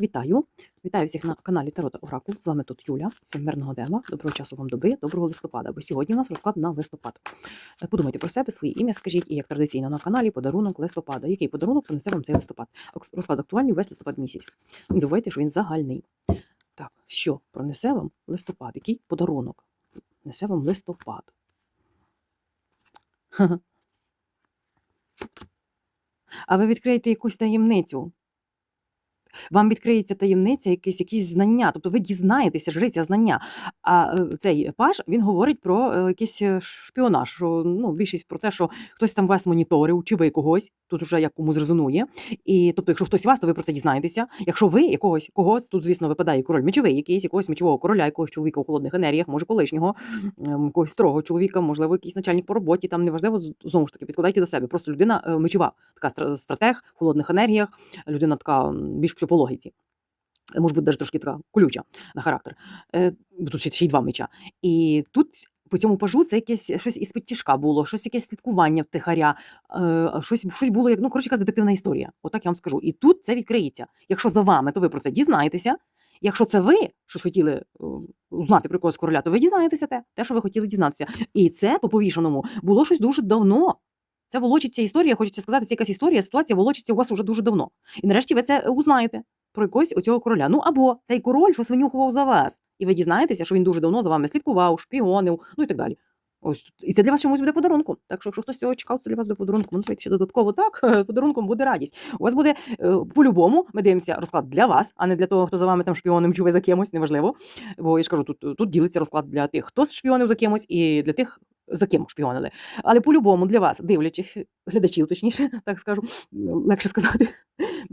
Вітаю! Вітаю всіх на каналі Тарота Оракул. З вами тут Юля. Всім мирного дева, доброго часу вам доби, доброго листопада. Бо сьогодні у нас розклад на листопад. Е, Подумайте про себе, своє ім'я скажіть, і як традиційно на каналі подарунок листопада. Який подарунок принесе вам цей листопад? Розклад актуальний весь листопад місяць. Не забувайте, що він загальний. Так, що пронесе вам листопад? Який подарунок? Несе вам листопад. А ви відкриєте якусь таємницю. Вам відкриється таємниця, якісь, якісь знання, тобто ви дізнаєтеся, жриця знання. А е, цей паж він говорить про е, якийсь е, шпіонаж, що ну, більшість про те, що хтось там вас моніторив, чи ви когось, тут вже як кому зрезонує. І тобто, якщо хтось вас, то ви про це дізнаєтеся. Якщо ви якогось когось, тут, звісно, випадає король мечовий, якийсь якогось мечового короля, якогось чоловіка у холодних енергіях, може колишнього, ем, якогось строгого чоловіка, можливо, якийсь начальник по роботі, там неважливо, знову ж таки, підкладайте до себе. Просто людина мечова, така стра- стратег в холодних енергіях, людина така більш по логіці. Може бути навіть трошки така колюча на характер. Е, тут ще, ще й два меча. І тут по цьому пажу це якесь щось із підтяжка було, щось якесь слідкування втихаря, е, щось, щось було як, ну, коротше, якась детективна історія. Отак я вам скажу. І тут це відкриється. Якщо за вами, то ви про це дізнаєтеся. Якщо це ви щось хотіли е, узнати про якогось короля, то ви дізнаєтеся те, те, що ви хотіли дізнатися. І це по повішеному було щось дуже давно. Це волочиться історія, хочеться сказати, це якась історія, ситуація волочиться у вас уже дуже давно. І нарешті ви це е, узнаєте про якогось оцього короля. Ну або цей король щось винюхував за вас, і ви дізнаєтеся, що він дуже давно за вами слідкував, шпіонив, ну і так далі. Ось тут. і це для вас чомусь буде подарунком. Так що, якщо хтось цього чекав, це для вас буде подарунком. Ну, ще додатково так. Подарунком буде радість. У вас буде е, по-любому. Ми дивимося розклад для вас, а не для того, хто за вами там шпіонив, чи ви за кимось, неважливо. Бо я ж кажу, тут, тут ділиться розклад для тих, хто шпіонив за кимось, і для тих, за ким шпіонили. Але по-любому для вас, дивлячих глядачів, точніше, так скажу, легше сказати,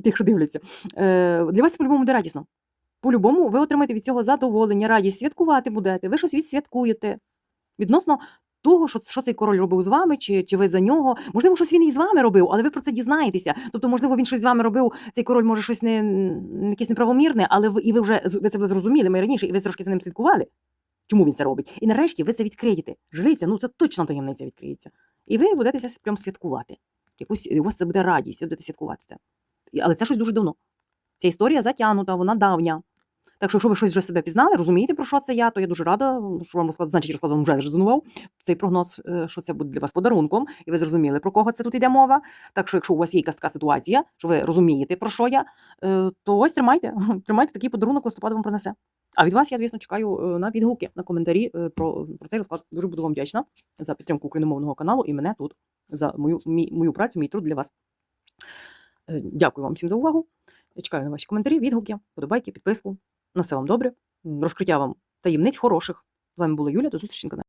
тих, що дивляться. Е, для вас це по-любому буде радісно. По-любому ви отримаєте від цього задоволення, радість, святкувати будете, ви щось відсвяткуєте. Відносно того, що, що цей король робив з вами, чи, чи ви за нього. Можливо, щось він і з вами робив, але ви про це дізнаєтеся. Тобто, можливо, він щось з вами робив, цей король може щось не, якесь неправомірне, але ви, і ви вже ви це зрозуміли ми раніше, і ви трошки за ним слідкували. Чому він це робить? І нарешті ви це відкриєте. Жриця, ну це точно таємниця відкриється. І ви будете це прям святкувати. Якусь, у вас це буде радість, ви будете святкувати це. Але це щось дуже давно. Ця історія затягнута, вона давня. Так що, якщо ви щось вже себе пізнали, розумієте, про що це я, то я дуже рада, що вам розклад, значить, розклад вам вже зрезонував цей прогноз, е, що це буде для вас подарунком, і ви зрозуміли, про кого це тут йде мова. Так що, якщо у вас є якась така ситуація, що ви розумієте, про що я, е, то ось тримайте, тримайте такий подарунок, листопад вам принесе. А від вас я, звісно, чекаю е, на відгуки, на коментарі про, про цей розклад. Дуже буду вам вдячна за підтримку україномовного каналу і мене тут, за мою, мій, мою працю, мій труд для вас. Е, Дякую вам всім за увагу. Чекаю на ваші коментарі, відгуки, подобайки, підписку. На все вам добре. Розкриття вам таємниць хороших. З вами була Юля. До зустрічі на каналі.